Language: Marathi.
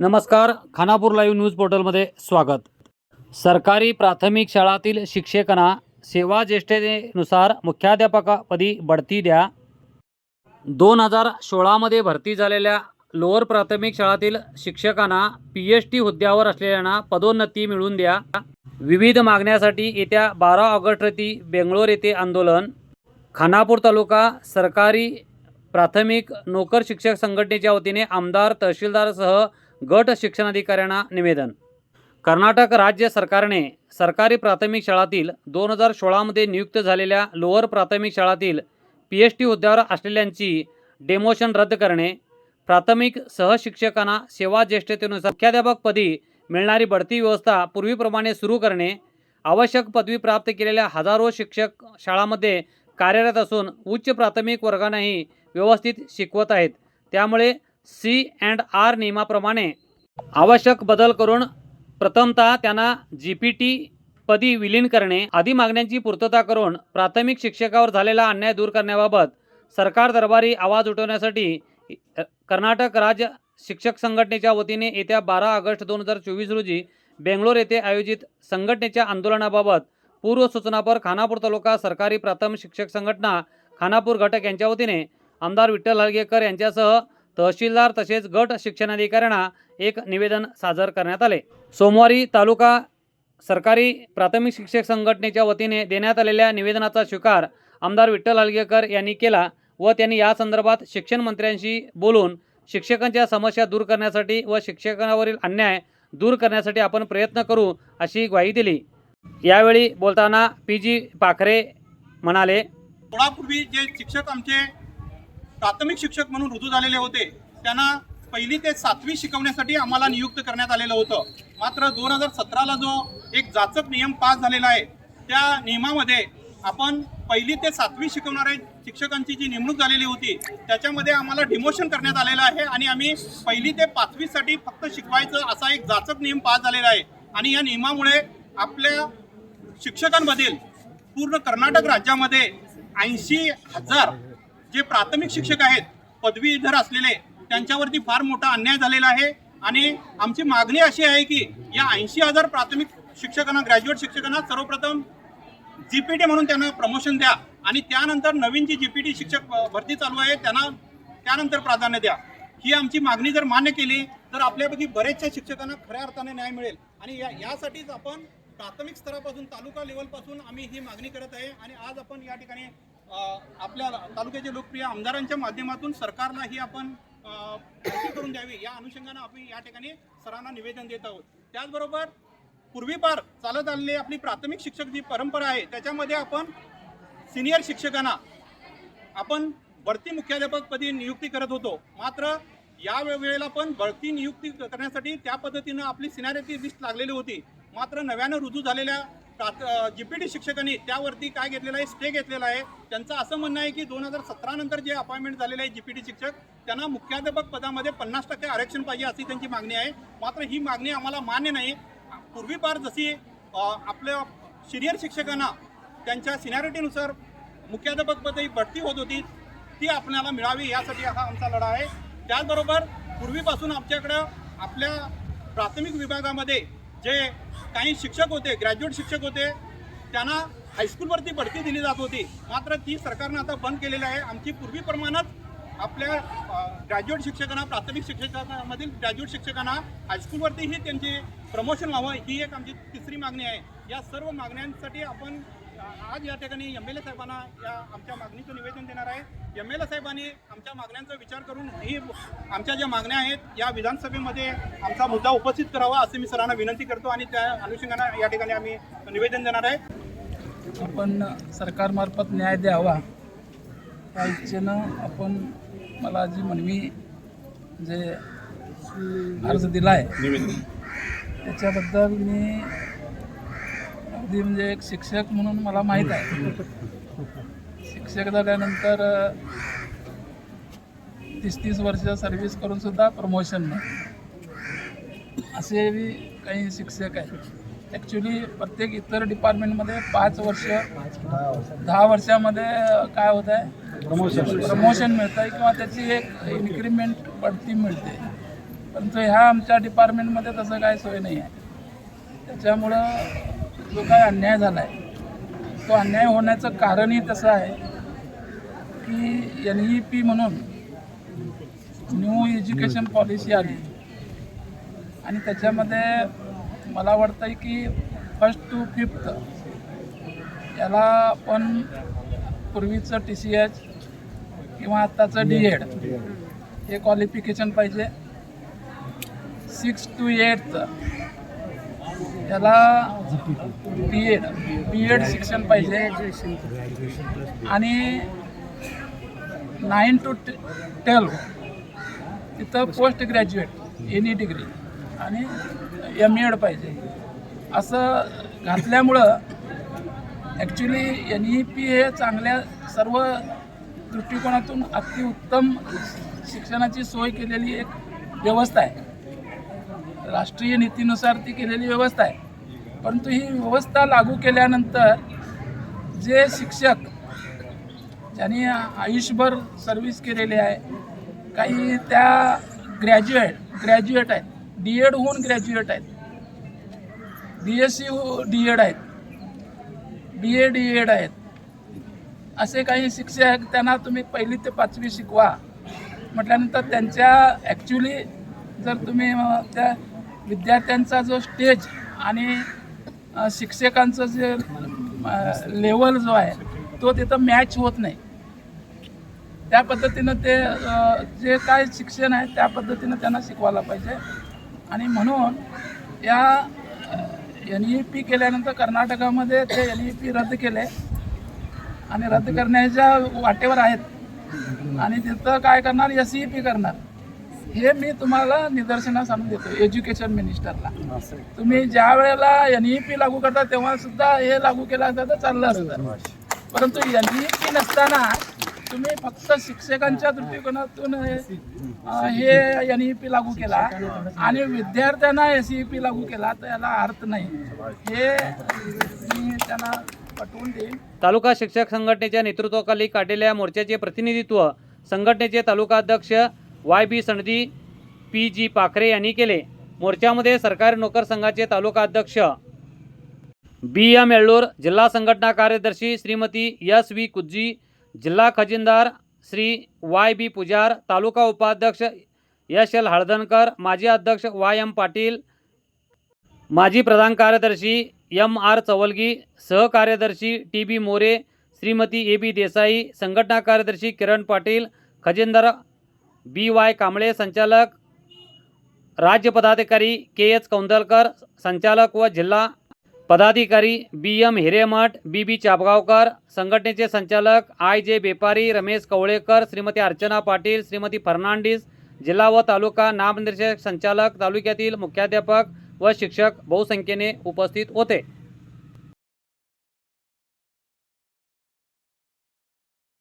नमस्कार खानापूर लाईव्ह न्यूज पोर्टलमध्ये स्वागत. सरकारी प्राथमिक शाळातील शिक्षकांना सेवा ज्येष्ठतेनुसार मुख्याध्यापकापदी बढती द्या. दोन हजार सोळामध्ये भरती झालेल्या लोअर प्राथमिक शाळातील शिक्षकांना पी एच टी हुद्द्यावर असलेल्यांना पदोन्नती मिळवून द्या. विविध मागण्यासाठी येत्या बारा ऑगस्ट रोजी बेंगलोर येथे आंदोलन. खानापूर तालुका सरकारी प्राथमिक नोकर शिक्षक संघटनेच्या वतीने आमदार तहसीलदारसह गट शिक्षणाधिकाऱ्यांना निवेदन. कर्नाटक राज्य सरकारने सरकारी प्राथमिक शाळातील दोन हजार सोळामध्ये नियुक्त झालेल्या लोअर प्राथमिक शाळातील पी एच टी हुद्द्यावर असलेल्यांची डेमोशन रद्द करणे प्राथमिक सहशिक्षकांना सेवा ज्येष्ठतेनुसार मुख्याध्यापकपदी मिळणारी बढती व्यवस्था पूर्वीप्रमाणे सुरू करणे आवश्यक पदवी प्राप्त केलेल्या हजारो शिक्षक शाळामध्ये कार्यरत असून उच्च प्राथमिक वर्गांनाही व्यवस्थित शिकवत आहेत. त्यामुळे सी अँड आर नियमाप्रमाणे आवश्यक बदल करून प्रथमतः त्यांना जी पी टी पदी विलीन करणे आदी मागण्यांची पूर्तता करून प्राथमिक शिक्षकावर झालेला अन्याय दूर करण्याबाबत सरकार दरबारी आवाज उठवण्यासाठी कर्नाटक राज्य शिक्षक संघटनेच्या वतीने येत्या बारा ऑगस्ट दोन हजार चोवीस रोजी बेंगलोर येथे आयोजित संघटनेच्या आंदोलनाबाबत पूर्व सूचनापर खानापूर तालुका सरकारी प्राथमिक शिक्षक संघटना खानापूर घटक यांच्या वतीने आमदार विठ्ठल हलगेकर यांच्यासह तहसीलदार तसेच गट शिक्षणाधिकाऱ्यांना एक निवेदन सादर करण्यात आले. सोमवारी तालुका सरकारी प्राथमिक शिक्षक संघटनेच्या वतीने देण्यात आलेल्या निवेदनाचा स्वीकार आमदार विठ्ठल हलगेकर यांनी केला व त्यांनी या संदर्भात शिक्षण मंत्र्यांशी बोलून शिक्षकांच्या समस्या दूर करण्यासाठी व शिक्षकांवरील अन्याय दूर करण्यासाठी आपण प्रयत्न करू अशी ग्वाही दिली. यावेळी बोलताना पी जी पाखरे म्हणाले थोडापूर्वी जे शिक्षक आमचे प्राथमिक शिक्षक म्हणून रुजू झालेले होते. त्यांना पहिली ते सातवी शिकवण्यासाठी आम्हाला नियुक्त करण्यात आलेलं होतं. मात्र दोन हजार सतराला जो एक जाचक नियम पास झालेला आहे त्या नियमामध्ये आपण पहिली ते सातवी शिकवणाऱ्या शिक्षकांची जी नेमणूक झालेली होती त्याच्यामध्ये आम्हाला डिमोशन करण्यात आलेलं आहे आणि आम्ही पहिली ते पाचवीसाठी फक्त शिकवायचं असा एक जाचक नियम पास झालेला आहे. आणि या नियमामुळे आपल्या शिक्षकांमधील पूर्ण कर्नाटक राज्यामध्ये ऐंशी हजार जे प्राथमिक शिक्षक आहेत पदवीधर असलेले त्यांच्यावरती फार मोठा अन्याय झालेला आहे. आणि आमची मागणी अशी आहे की या ऐंशी हजार प्राथमिक शिक्षकांना ग्रॅज्युएट शिक्षकांना सर्वप्रथम जीपीटी म्हणून त्यांना प्रमोशन द्या. आणि त्यानंतर नवीन जी जीपीटी शिक्षक भरती चालू आहे त्यांना त्यानंतर प्राधान्य द्या. ही आमची मागणी जर मान्य केली तर आपल्यापैकी बरेचशा शिक्षकांना खऱ्या अर्थाने न्याय मिळेल. आणि या यासाठीच आपण प्राथमिक स्तरापासून तालुका लेवलपासून आम्ही ही मागणी करत आहे. आणि आज आपण या ठिकाणी आपल्या तालुक्याचे लोकप्रिय आमदारांच्या माध्यमातून सरकारला ही आपण करून द्यावी. या अनुषंगानं आपण या ठिकाणी सरांना निवेदन देत आहोत. त्याचबरोबर पूर्वीपार चालत आलेली आपली प्राथमिक शिक्षक जी परंपरा आहे त्याच्यामध्ये आपण सिनियर शिक्षकांना आपण बढती मुख्याध्यापकपदी नियुक्ती करत होतो. मात्र या वे- वेळेला पण बढती नियुक्ती करण्यासाठी त्या पद्धतीनं आपली सिनारिटी लिस्ट लागलेली होती. मात्र नव्यानं रुजू झालेल्या जी पी टी शिक्षकांनी त्यावरती काय घेतलेलं आहे स्टे घेतलेला आहे. त्यांचं असं म्हणणं आहे की दोन हजार सतरा नंतर जे अपॉइंटमेंट झालेले आहे जी पी टी शिक्षक त्यांना मुख्याध्यापक पदामध्ये पन्नास टक्के आरक्षण पाहिजे अशी त्यांची मागणी आहे. मात्र ही मागणी आम्हाला मान्य नाही. पूर्वीपार जशी आपल्या सिनियर शिक्षकांना त्यांच्या सिनियरिटीनुसार मुख्याध्यापकपदी बढती होत होती ती आपल्याला मिळावी यासाठी हा आमचा लढा आहे. त्याचबरोबर पूर्वीपासून आमच्याकडं आपल्या प्राथमिक विभागामध्ये जे काही शिक्षक होते ग्रॅज्युएट शिक्षक होते त्यांना हायस्कूलवरती बढती दिली जात होती. मात्र ती सरकारनं आता बंद केलेली आहे. आमची पूर्वीप्रमाणेच आपल्या ग्रॅज्युएट शिक्षकांना प्राथमिक शिक्षकांमधील ग्रॅज्युएट शिक्षकांना हायस्कूलवरतीही त्यांची प्रमोशन व्हावं ही एक आमची तिसरी मागणी आहे. या सर्व मागण्यांसाठी आपण आज या ठिकाणी एम एल ए साहेबांना या आमच्या मागणीचं निवेदन देणार आहे. एम एल ए साहेबांनी आमच्या मागण्यांचा विचार करून ही आमच्या ज्या मागण्या आहेत या विधानसभेमध्ये आमचा मुद्दा उपस्थित करावा असे मी सरांना विनंती करतो आणि त्या अनुषंगाने या ठिकाणी आम्ही निवेदन देणार आहे. आपण सरकारमार्फत न्याय द्यावा. या इच्छेनं आपण मला जी मनवी जे अर्ज दिला आहे त्याच्याबद्दल मी अगदी म्हणजे एक शिक्षक म्हणून मला माहीत आहे. शिक्षक झाल्यानंतर तीस तीस वर्ष सर्व्हिस करून सुद्धा प्रमोशन नाही. असे बी काही शिक्षक आहेत. ॲक्च्युली प्रत्येक इतर डिपार्टमेंटमध्ये पाच वर्ष दहा वर्षामध्ये काय होत आहे? प्रमोशन मिळतं आहे किंवा त्याची एक इन्क्रीमेंट बढती मिळते. परंतु ह्या आमच्या डिपार्टमेंटमध्ये तसं काय सोय नाही आहे. त्याच्यामुळं जो काय अन्याय झाला आहे तो अन्याय होण्याचं कारणही तसं आहे की एन ई पी म्हणून न्यू एज्युकेशन पॉलिसी आली. आणि त्याच्यामध्ये मला वाटतं की फर्स्ट टू फिफ्थ याला आपण पूर्वीचं टी सी एच किंवा आत्ताचं डी एड हे क्वालिफिकेशन पाहिजे. सिक्स टू एट त्याला बी एड बी एड शिक्षण पाहिजे. आणि नाईन टू ट्वेल्व तिथं पोस्ट ग्रॅज्युएट एनी डिग्री आणि एम एड पाहिजे. असं घातल्यामुळं ॲक्च्युली एन ई पी हे चांगल्या सर्व दृष्टिकोनातून अतिउत्तम शिक्षणाची सोय केलेली एक व्यवस्था आहे. राष्ट्रीय नीतीनुसार ती केलेली व्यवस्था आहे. परंतु ही व्यवस्था लागू केल्यानंतर जे शिक्षक ज्यांनी आयुष्यभर सर्व्हिस केलेली आहे काही त्या ग्रॅज्युएट ग्रॅज्युएट आहेत. डी एड होऊन ग्रॅज्युएट आहेत. B S C D Ed आहेत. बी ए डी एड आहेत. असे काही शिक्षक त्यांना तुम्ही पहिली ते पाचवी शिकवा. म्हटल्यानंतर त्यांच्या ॲक्च्युली जर तुम्ही त्या विद्यार्थ्यांचा जो स्टेज आणि शिक्षकांचं जे लेवल जो आहे तो तिथं मॅच होत नाही. त्या पद्धतीनं ते जे काय शिक्षण आहे त्या पद्धतीनं त्यांना शिकवायला पाहिजे. आणि म्हणून या एन ई पी केल्यानंतर कर्नाटकामध्ये ते एन ई पी रद्द केले. आणि रद्द करण्याच्या वाटेवर आहेत. आणि तिथं काय करणार? एस ई पी करणार. हे मी तुम्हाला निदर्शनास आणून देतो एज्युकेशन मिनिस्टरला तुम्ही ज्या वेळेला एन ई पी लागू करता तेव्हा सुद्धा हे लागू केलं असतं तर चाललं असतं. परंतु एन ई पी नसताना तुम्ही फक्त शिक्षकांच्या दृष्टिकोनातून हे हे एन ई पी लागू केला आणि विद्यार्थ्यांना एस ई पी लागू केला तर याला अर्थ नाही. हे मी त्यांना पटवून देईन. तालुका शिक्षक संघटनेच्या नेतृत्वाखाली काढलेल्या मोर्चाचे प्रतिनिधित्व संघटनेचे तालुका अध्यक्ष Y B Sanadi P G पाखरे यांनी केले. मोर्चामध्ये सरकारी नोकर संघाचे तालुका अध्यक्ष बी एम येळ्ळूर जिल्हा संघटना कार्यदर्शी श्रीमती एस व्ही कुज्जी जिल्हा खजिनदार श्री वाय बी पुजार तालुका उपाध्यक्ष एस एल हळदणकर माजी अध्यक्ष वाय एम पाटील माजी प्रधान कार्यदर्शी M R Chavalgi सहकार्यदर्शी T B More Shrimati A B Desai संघटना कार्यदर्शी किरण पाटील खजिनदार बी वाय कांबळे संचालक राज्य पदाधिकारी के एच कौंदलकर संचालक व जिल्हा पदाधिकारी बी एम हिरेमठ बी बी चापगावकर संघटनेचे संचालक आय जे बेपारी रमेश कवळेकर श्रीमती अर्चना पाटील श्रीमती फर्नांडिस जिल्हा व तालुका नामनिर्देशक संचालक तालुक्यातील मुख्याध्यापक व शिक्षक बहुसंख्येने उपस्थित होते.